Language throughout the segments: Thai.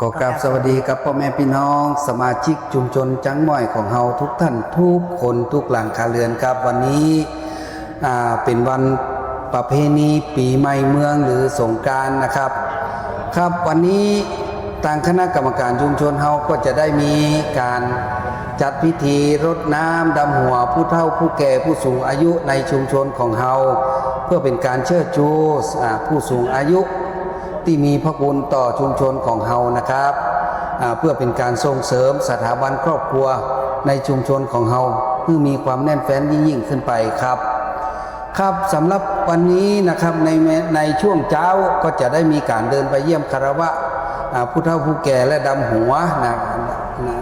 ขอกราบสวัสดีครับพ่อแม่พี่น้อง สมาชิกชุมชนจังหม่อยของเฮาทุกท่านทุกคนทุกหลังคาเรือนครับวันนี้อ่าเป็นวันประเพณีปีใหม่เมืองหรือสงกรารนะครับ ครับวันนี้ทางคณะกรรมการชุมชนเฮาก็จะได้มีการจัดพิธีรดน้ำดำหัวผู้เฒ่าผู้แก่ผู้สูงอายุในชุมชนของเฮาเพื่อเป็นการเชิดชูอ่าผู้สูงอายุ ที่มีพระคุณต่อชุมชนของเฮานะครับ เพื่อเป็นการส่งเสริมสถาบันครอบครัวในชุมชนของเฮาให้มีความแน่นแฟ้นยิ่งยิ่งขึ้นไปครับ ครับสำหรับวันนี้นะครับในในช่วงเช้าก็จะได้มีการเดินไปเยี่ยมคารวะผู้เฒ่าผู้แก่และดำหัวนะ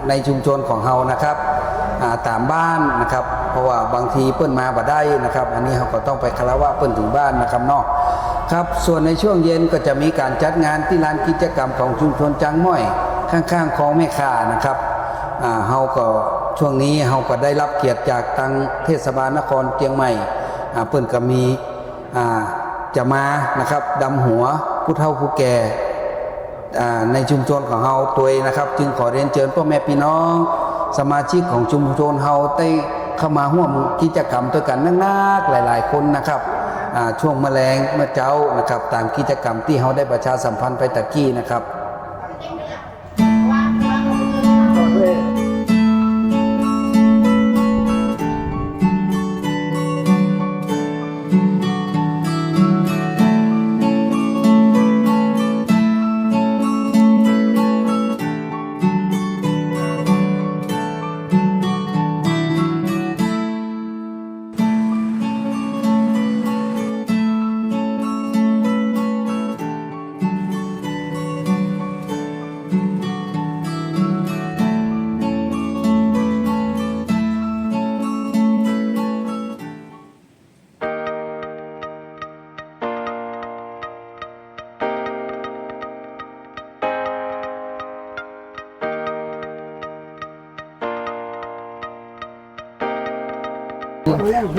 ในชุมชนของเฮานะครับตามบ้านนะครับ เพราะว่าบางทีเปิ้นมาบ่ได้นะครับ อันนี้เราก็ต้องไปคารวะเปิ้นถึงบ้านนะครับนาะ ครับ ส่วนในช่วงเย็นก็จะมีการจัดงานที่ลานกิจกรรมของชุมชนจังม้อย ข้างๆของแม่ข่านะครับอ่าเฮาก็ช่วงนี้เฮาก็ได้รับเกียรติจากทางเทศบาลนครเชียงใหม่อ่าเปิ้นก็มีอ่าจะมานะครับดำหัวผู้เฒ่าผู้แก่อ่าในชุมชนของเฮาตัวนะครับ จึงขอเรียนเชิญพ่อแม่พี่น้อง สมาชิกของชุมชนเฮาได้เข้ามาร่วมกิจกรรมด้วยกันนักๆหลาย ๆ คนนะครับ ช่วงแมลงเมื่อเจ้านะครับ ตามกิจกรรมที่เขาได้ประชาสัมพันธ์ไปตะกี้นะครับ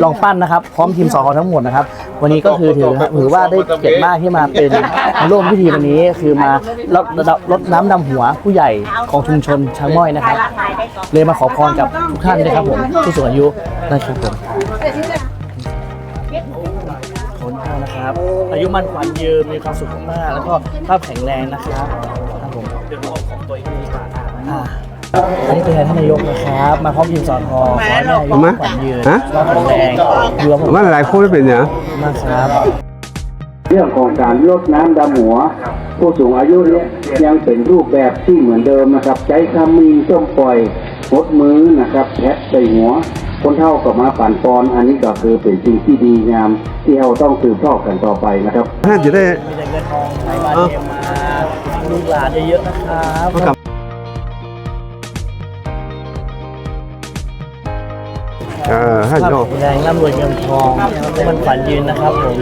ลองปั้นนะครับ พร้อมทีมสอทั้งหมดนะครับ วันนี้ก็คือถือถือว่าได้เกียรติมากที่มาเป็นมาร่วมพิธีวันนี้คือมาลดระดับลดน้ำดำหัวผู้ใหญ่ของชุมชนช้างม้อยนะครับ เลยมาขอพรกับทุกท่านนะครับผมผู้สูงอายุนะครับผมขอบคุณมากนะครับ อายุมั่นขวัญยืนมีความสุขมากๆแล้วก็ภาพแข็งแรงนะครับครับผมเป็นหัวของตัวเองอ่า อันนี้เป็นท่านนายกนะครับ มาพร้อมทีมสอทอขอให้แม่อายุมั่นขวัญยืนฮะสุขภาพแข็งแรงอยู่กับผมมันหลายคนเป็นเนี่ยมากครับ เรื่องของการลดน้ำดำหัว ผู้สูงอายุเนี่ยยังเป็นรูปแบบที่เหมือนเดิมนะครับใจคำมีส้มปล่อยหดมือนะครับแทะใส่หัว คนเท่ากับมาปั่นปอน อันนี้ก็คือเป็นสิ่งที่ดีงาม ที่เราต้องสืบทอดกันต่อไปนะครับท่านจะได้ มีแต่เงินทองไหลมาเทมาลูกหลานเยอะๆนะครับเขากลับ อ่านภาพโยแข็งแรงร่ำรวยเงินทองมันฝันยืนนะครับผม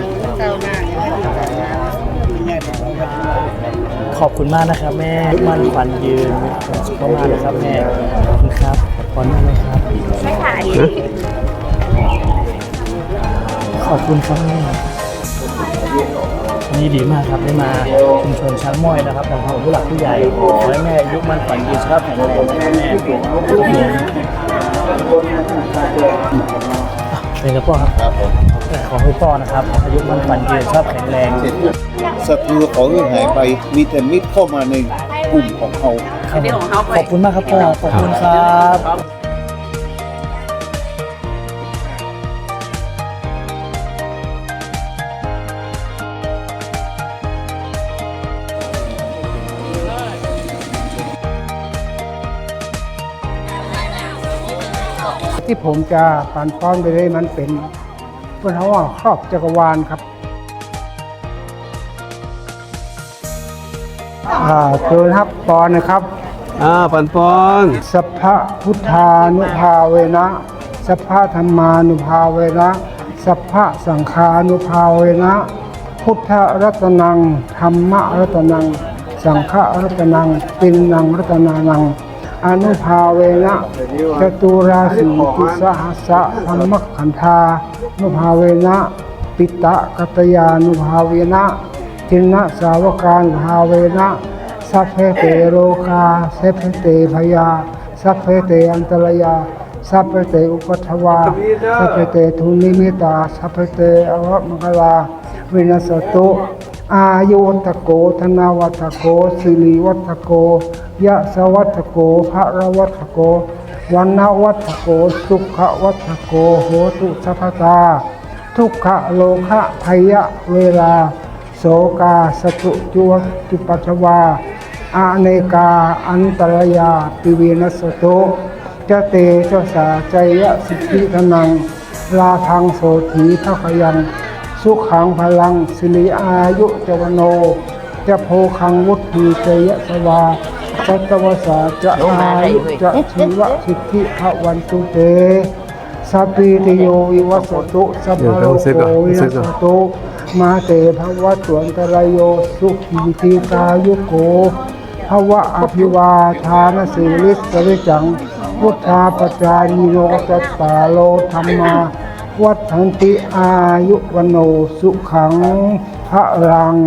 ขอบคุณมากนะครับ แม่มันขวัญยืนมีความสุขมากนะครับแม่ขอบคุณครับขอบคุณมากนะครับขอบคุณครับแม่วันนี่ดีมากครับได้มาชุมชนช้างม้อยนะครับของผู้หลักผู้ใหญ่ขอให้แม่อายุมันขวัญยืนสุขภาพแข็งแรงนะครับแม่ทุกคน เป็นกับพ่อครับขอให้พ่อนะครับ อายุมันขวัญยืนสุขภาพแข็งแรงศัตรูของเรื่องหายไปมีแต่มิตรเข้ามาในกลุ่มของเขาครับขอบคุณมากครับพ่อขอบคุณครับ ที่ผมจะปันป้อนไปเลยมันเป็นเพื่อนเขาว่าครอบจักรวาลครับอ่าเกินครับปอนนะครับอ่าปันปอนสัพพะพุทธานุภาเวนะสัพพะธรรมานุภาเวนะสัพพะสังฆานุภาเวนะพุทธรัตนังธรรมรัตนัง สังฆรัตนังปินนังรัตนานัง อนุภาเวนะจตุราสีติสหัสสะธรรมขันธานุภาเวนะปิตะกัตยานุภาเวนะทินนะสาวกานุภาเวนะสัพเพเตโรคาสัพเพเตพยาสัพเพเตอันตรยาสัพเพเตอุปัทวาสัพเพเตทุนิมิตาสัพเพเตอวมังคลาวินัสตุอายุวัตโกธนาวัตโกสิริวัตโก ยะสวัตโกภะระวัตโกวันนวัตโก สุขวัตโก โหตุสัพตา ทุกขโลคะพยะเวลา โสกาสตุจวจุปัชวาอาเนกาอันตรยาปิเวนัสโตจะเตจาสาใจยะสิทธิธนัง ลาพังโสถีเทขยัง สุขังพลังสิริอายุจวโน จะโพคังวุธีเจยะสวา สัตวสาจะอายุจะชีวะสิทธิภวันตุเตสัพพิติโยวิวัสตุสัพพะโลกโกวินัสตุมาเตภวะตวนตรายโยสุขีติกายุโกภวะอภิวาทานสีลิสริจังพุทธาปจายีโนตัตตาโลธรรมาวัฏันติอายุวันโนสุขังพระรัง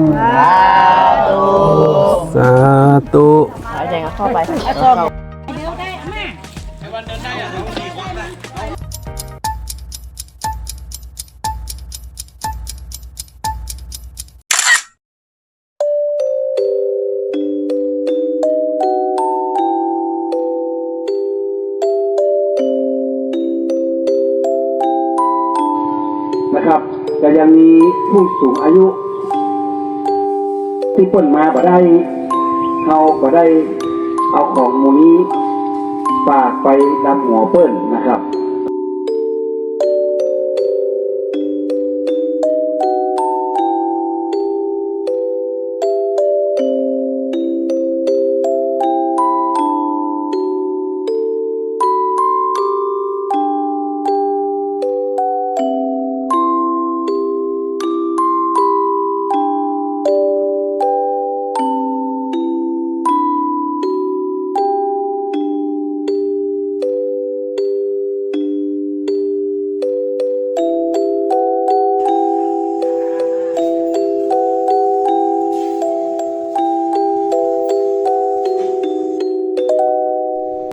สาธุ หายใจเข้าไปนะครับก็ยังมีผู้สูงอายุ ที่เปิ้นมาก็ได้เขาก็ได้ เอาของมูนี้ฝากไปดำหัวเปิ้นนะครับ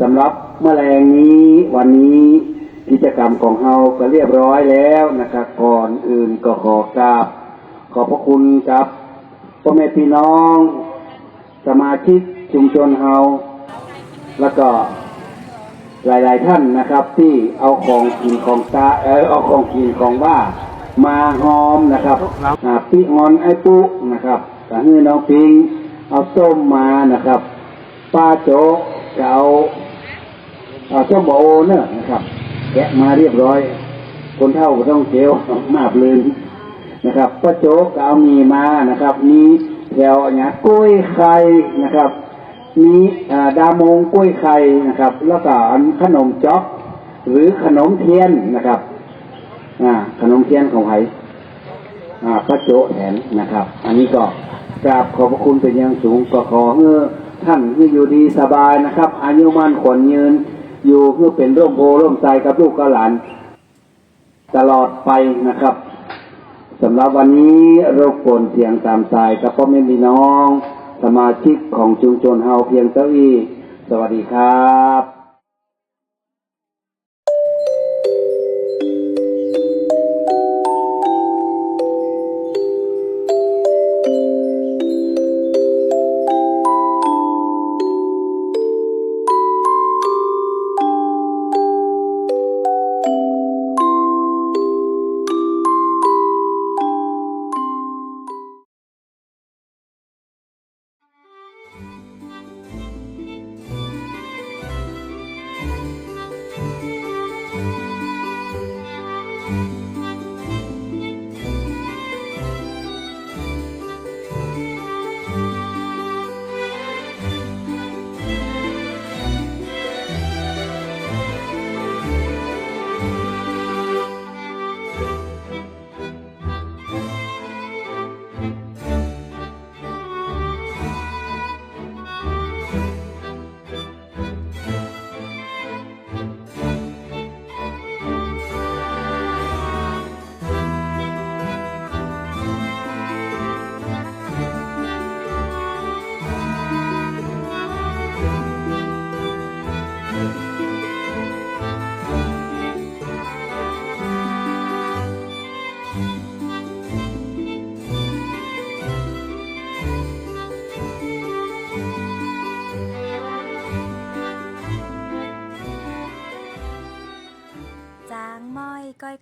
สำหรับแมลงนี้วันนี้กิจกรรมของเราก็เรียบร้อยแล้วนะครับก่อนอื่นก็ขอกราบขอบพระคุณครับพ่อแม่พี่น้อง สมาชิกชุมชนเฮาแล้วก็หลาย ๆ ท่านนะครับ ที่เอาของกินของตาเออเอาของกินของว่ามาหอมนะครับอ่าปีงอนไอ้ปุ๊นะครับกะฮือน้องปิงเอาส้มมานะครับ ป้าโจ๊กจะเอา อ่าเจ้าโบเนอะนะครับ แกะมาเรียบร้อย คนเท่าก็ต้องเจียวมาบลืนนะครับป้าโจ๊กเอามีมานะครับ มีแถวเนี่ยกล้วยไข่นะครับ มีอ่าดามงกล้วยไข่นะครับ แล้วก็ขนมจ๊อกหรือขนมเทียนนะครับอ่าขนมเทียนของไผ่อ่าป้าโจ๊กแทนนะครับ อันนี้ก็กราบขอบพระคุณเป็นอย่างสูงก็ขอให้ท่านที่อยู่ดีสบายนะครับ อายุมั่นขวัญยืน อยู่เพื่อเป็นร่มโพร่มใจกับลูกกับหลาน ตลอดไปนะครับสำหรับวันนี้รบกวนเสียงตามสายกับพ่อแม่พี่น้อง สมาชิกของชุมชนเฮาเพียงเจ้าอีสวัสดีครับ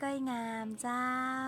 ก้อยงามเจ้า